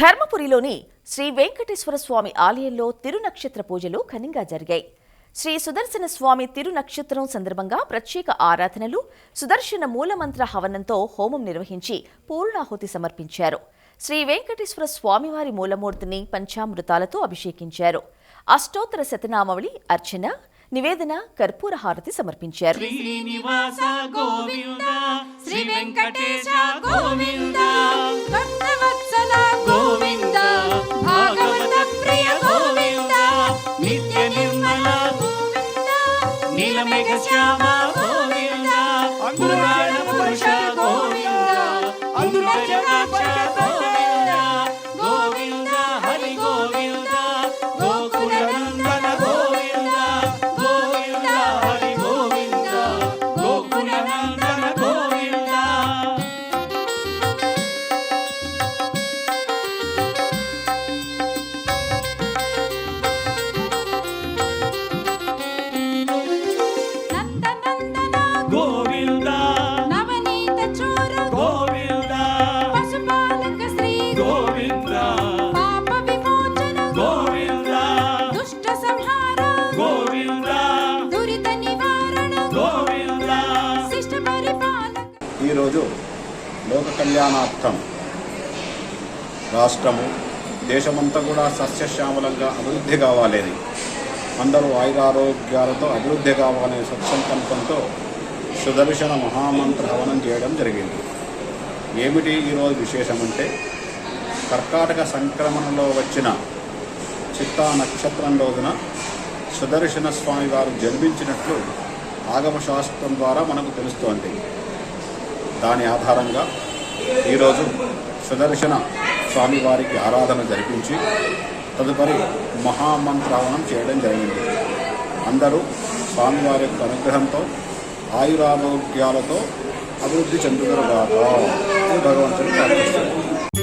ధర్మపురిలోని శ్రీ వెంకటేశ్వర స్వామి ఆలయంలో తిరునక్షత్ర పూజలు ఘనంగా జరిగాయి. శ్రీ సుదర్శన స్వామి తిరునక్షత్రం సందర్భంగా ప్రత్యేక ఆరాధనలు సుదర్శన మూలమంత్ర హవనంతో హోమం నిర్వహించి పూర్ణాహుతి సమర్పించారు. శ్రీ వెంకటేశ్వర స్వామివారి మూలమూర్తిని పంచామృతాలతో అభిషేకించారు. అష్టోత్తర శతనామవళి అర్చన నివేదన కర్పూర హారతి సమర్పించారు. శ్రీనివాస గోవింద శ్రీ వెంకటేశ గోవింద. నీలమేఘ శ్యామ గోవింద పురాణ పురుష గోవింద ఈరోజు లోక కళ్యాణార్థం. రాష్ట్రము దేశమంతా కూడా సస్యశ్యామలంగా అభివృద్ధి కావాలని అందరూ ఆయురారోగ్యాలతో అభివృద్ధి కావాలనే సత్సంకల్పంతో సుదర్శన మహామంత్ర హవనం చేయడం జరిగింది. ఏమిటి ఈరోజు విశేషం అంటే కర్కాటక సంక్రమణలో వచ్చిన చిత్తా నక్షత్రం రోజున సుదర్శన స్వామి వారు జన్మించినట్లు ఆగమ శాస్త్రం ద్వారా మనకు తెలుస్తోంది. దాని ఆధారంగా ఈరోజు సుదర్శన స్వామివారికి ఆరాధన జరిపించి తదుపరి మహామంత్రావనం చేయడం జరిగింది. అందరూ స్వామివారి యొక్క అనుగ్రహంతో ఆయురారోగ్యాలతో అభివృద్ధి చెందుతారు కాక భగవంతుని ప్రార్థిస్తారు